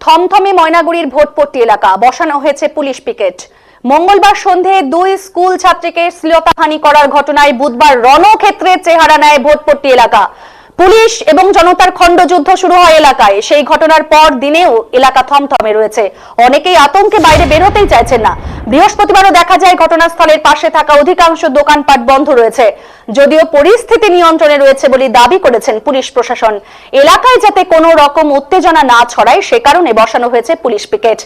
থমথমে ময়নাগুড়ির ভোটপট্টি এলাকা, বসানো হয়েছে পুলিশ পিকেট। মঙ্গলবার সন্ধে দুই স্কুল ছাত্রীকে শ্লীলতাহানি করার ঘটনায় বুধবার রণক্ষেত্রে চেহারা নেয় ভোটপট্টি এলাকা। পুলিশ এবং জনতার খণ্ডযুদ্ধ শুরু হয় এলাকায়। সেই ঘটনার পর দিনেও এলাকা থমথমে রয়েছে। অনেকেই আতঙ্কে বাইরে বের হতেই চাইছেন না। বৃহস্পতিবারও দেখা যায় ঘটনাস্থলের পাশে থাকা অধিকাংশ দোকানপাট বন্ধ রয়েছে। যদিও পরিস্থিতি নিয়ন্ত্রণে রয়েছে বলে দাবি করেছেন পুলিশ প্রশাসন। এলাকায় যাতে কোনো রকম উত্তেজনা না ছড়ায়, সে কারণে বসানো হয়েছে পুলিশ পিকেট।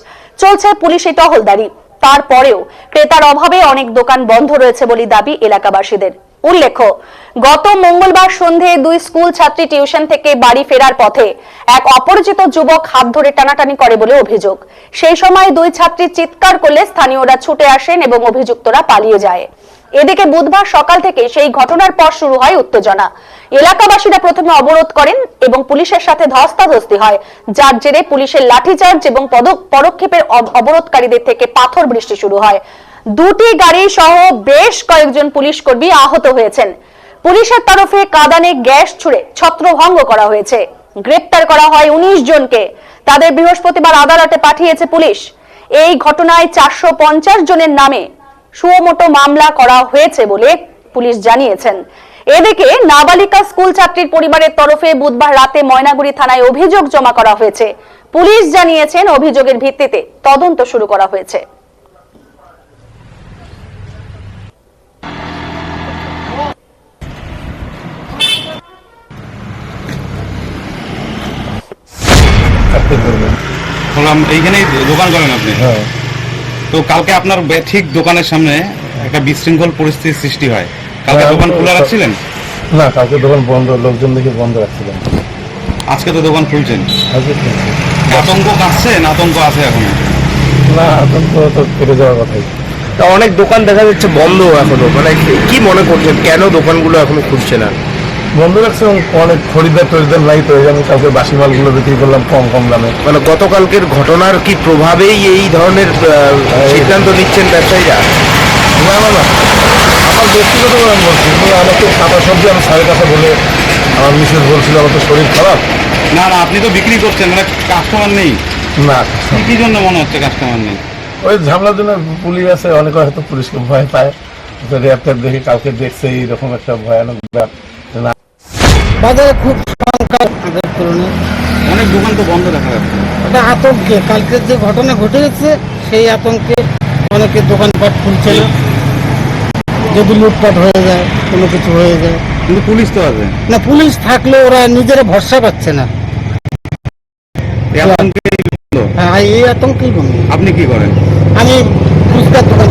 চলছে পুলিশি টহলদারি। তারপরেও ক্রেতার অভাবে অনেক দোকান বন্ধ রয়েছে বলে দাবি এলাকাবাসীদের। উল্লেখ্য গত মঙ্গলবার সন্ধে দুই স্কুল ছাত্রী টিউশন থেকে বাড়ি ফেরার পথে এক অপরিচিত যুবক হাত ধরে টানাটানি করে বলে অভিযোগ। সেই সময় দুই ছাত্রী চিৎকার করলে স্থানীয়রা ছুটে আসেন এবং অভিযুক্তরা পালিয়ে যায়। এদিকে বুধবার সকাল থেকে সেই ঘটনার পর শুরু হয় উত্তেজনা। এলাকাবাসীরা প্রথমে অবরোধ করেন এবং পুলিশের সাথে ধস্তাধস্তি হয়। যার জেরে পুলিশের লাঠিচার্জ এবং পদক- পদক্ষেপের অবরোধকারীদের থেকে পাথর বৃষ্টি শুরু হয়। দুটি গাড়ি সহ বেশ কয়েকজন পুলিশ কর্মী আহত হয়েছেন। পুলিশের তরফে কাদানে গ্যাস ছুড়ে ছত্রভঙ্গ করা হয়েছে। গ্রেপ্তার করা হয় উনিশ জনকে। তাদের বৃহস্পতিবার আদালতে পাঠিয়েছে পুলিশ। এই ঘটনায় চারশো জনের নামে সুমোটো মামলা করা হয়েছে বলে পুলিশ জানিয়েছেন। এদিকে নাবালিকা স্কুল ছাত্রীর পরিবারের তরফে বুধবার রাতে ময়নাগুড়ি থানায় অভিযোগ জমা করা হয়েছে। পুলিশ জানিয়েছেন অভিযোগের ভিত্তিতে তদন্ত শুরু করা হয়েছে। পারবেন বললাম এইখানেই দোকান করেন আপনি? হ্যাঁ। তো কালকে আপনার বে- ঠিক দোকানের সামনে একটা বিশৃঙ্খল পরিস্থিতির সৃষ্টি হয়। কালকে হ্যাঁ, দোকান খোলা রাখছিলেন? না কালকে দোকান বন্ধ লোকজন দেখে বন্ধ রাখছিলাম। আজকে তো দোকান খুলছেন? আজকে শুনছি। আতঙ্ক কাটছে না আতঙ্ক আছে এখন? না আতঙ্ক তো কেটে যাওয়ার কথাই। তা অনেক দোকান দেখা যাচ্ছে বন্ধ এখনও। মানে কি মনে করছেন কেন দোকানগুলো এখনও খুলছে না? বন্ধ রাখছে এবং অনেক খরিদ্দার টরিদ্দার নাই তো এই জন্য কালকে বাসি মালগুলো বিক্রি করলাম কম কম দামে। মানে গতকালকের ঘটনার কি প্রভাবেই এই ধরনের সিদ্ধান্ত নিচ্ছেন ব্যবসায়ীরা? না না না। আমার ব্যক্তিগত আমি বলছি কিন্তু আমাকে কাঁচা সবজি আমি সাড়ে কাছে বলে আমার মিসেস বলছিল আমার তো শরীর খারাপ। না না আপনি তো বিক্রি করছেন মানে কাস্টমার নেই। না। কি কি জন্য মনে হচ্ছে কাস্টমার নেই? ওই ঝামেলার জন্য পুলিশ আছে অনেকে হয়তো পুলিশকে ভয় পায়। র্যাব দেখে কালকে দেখছে এইরকম একটা ভয়ানক ব্যাপার। না। বাজারে খুব সংখ্যা আগের তুলনায়। অনেক দোকান তো বন্ধ দেখা যাচ্ছে। ওটা আতঙ্কে কালকের যে ঘটনা ঘটে গেছে সেই আতঙ্কে অনেকে দোকানপাট খুলছে না। যদি লুটপাট হয়ে যায় কোনো কিছু হয়ে যায়। কিন্তু পুলিশ তো আছে। না পুলিশ থাকলে ওরা নিজেরা ভরসা পাচ্ছে না। হ্যাঁ এই আতঙ্কেই বন্ধ। আপনি কি করেন? আমি ফুচকার দোকান।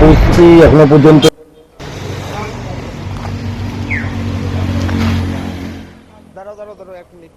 বুঝছি এখনও পর্যন্ত দাঁড়ো দাঁড়ো এক মিনিট।